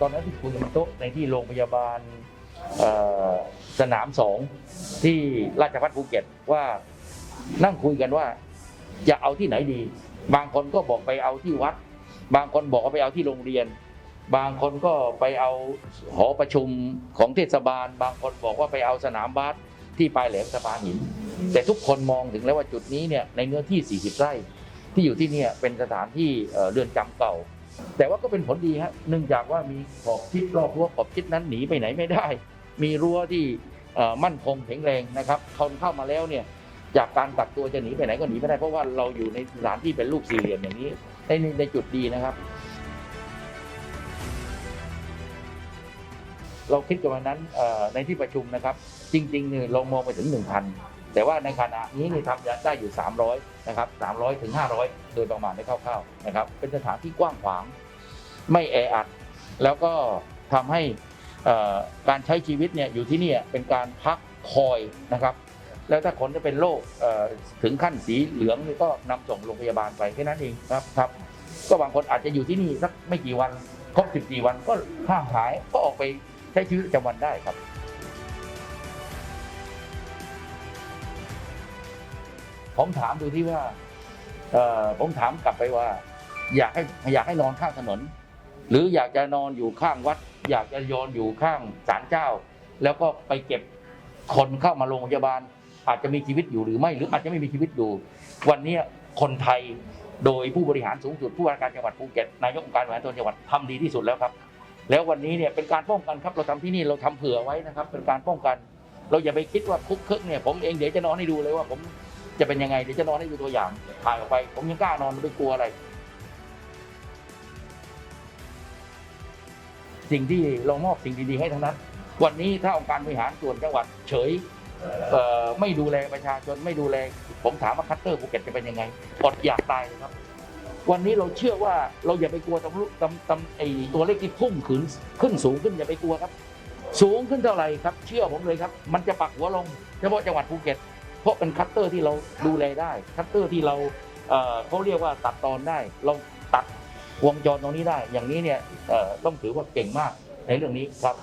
ตอนนั้นที่คุยกันโต๊ะในที่โรงพยาบาลสนามสองที่ราชพัฒภูเก็ตว่านั่งคุยกันว่าจะเอาที่ไหนดี บางคนก็บอกไปเอาที่วัด บางคนบอกว่าไปเอาที่โรงเรียน บางคนก็ไปเอาหอประชุมของเทศบาล บางคนบอกว่าไปเอาสนามบาสที่ปลายแหลมสะพานหิน แต่ทุกคนมองถึงแล้วว่าจุดนี้เนี่ยในเนื้อที่ 40 ไร่ที่อยู่ที่นี่เป็นสถานที่เอ่อเรือนจำเก่า แต่ว่าก็เป็นผลดีฮะเนื่องจากว่ามีขอบชิดรอบรั้วขอบชิดนั้นหนีไปไหนไม่ได้ มีรั้วที่มั่นคงแข็งแรงนะครับคนเข้ามาแล้วเนี่ยจากการกักตัวจะหนีไปไหนก็หนีไม่ได้เพราะว่าเราอยู่ในสถานที่เป็นรูปสี่เหลี่ยมอย่างนี้ในในจุดดีนะครับ เราคิดกันวันนั้นในที่ประชุมนะครับ จริงๆเนี่ยเรามองไปถึง 1,000 แต่ว่าในขณะนี้นี่ทำได้อยู่ 300นะครับ300ถึง500 โดยประมาณได้คร่าวๆนะครับ เป็นสถานที่กว้างขวาง ไม่แออัด แล้วก็ทำให้การใช้ชีวิตเนี่ยอยู่ที่นี่เป็นการพักคอยนะครับ แล้วถ้าคนจะเป็นโรคถึงขั้นสีเหลืองนี่ก็นำส่งโรงพยาบาลไปแค่นั้นเองครับครับ ก็บางคนอาจจะอยู่ที่นี่สักไม่กี่วันครบ14 วันก็ห้าหายก็ออกไปใช้ชีวิตประจำวันได้ครับ ผมถามดูที่ว่าเออผมถามกลับไปว่า อยากให้อยากให้นอนข้างถนน หรืออยากจะนอนอยู่ข้างวัด อยากจะโยนอยู่ข้างศาลเจ้า แล้วก็ไปเก็บคนเข้ามาโรงพยาบาล อาจจะมีชีวิตอยู่หรือไม่ หรืออาจจะไม่มีชีวิตอยู่ วันนี้คนไทยโดยผู้บริหารสูงสุดผู้ว่าการจังหวัดภูเก็ตนายกองค์การบริหารส่วนจังหวัดทำดีที่สุดแล้วครับ แล้ววันนี้เนี่ยเป็นการป้องกันครับเราทำที่นี่เราทำเผื่อไว้นะครับ เป็นการป้องกัน เราอย่าไปคิดว่าคุกคึกเนี่ยผมเองเดี๋ยวจะนอนให้ดูเลยว่าผม จะเป็นยังไงเดี๋ยวจะนอนให้ดูตัวอย่างถ่ายออกไป ผมยังกล้านอนไม่กลัวอะไร สิ่งที่เรามอบสิ่งดีๆให้ทั้งนั้น วันนี้ถ้าองค์การบริหารส่วนจังหวัดเฉยเไม่ดูแลประชาชนไม่ดูแล ผมถามว่าคัตเตอร์ภูเก็ตจะเป็นยังไงอดอยากตายเลยครับ วันนี้เราเชื่อว่าเราอย่าไปกลัวตำรุตำตำไอตัวเลขที่พุ่งขึ้นขึ้นสูงขึ้นอย่าไปกลัวครับ สูงขึ้นเท่าไหร่ครับ เชื่อผมเลยครับ มันจะปักหัวลงเฉพาะจังหวัดภูเก็ต เพราะเป็นคัตเตอร์ที่เราดูแลได้ คัตเตอร์ที่เราเขาเรียกว่าตัดตอนได้ เราตัดวงจรตรงนี้ได้ อย่างนี้เนี่ยต้องถือว่าเก่งมากในเรื่องนี้ครับ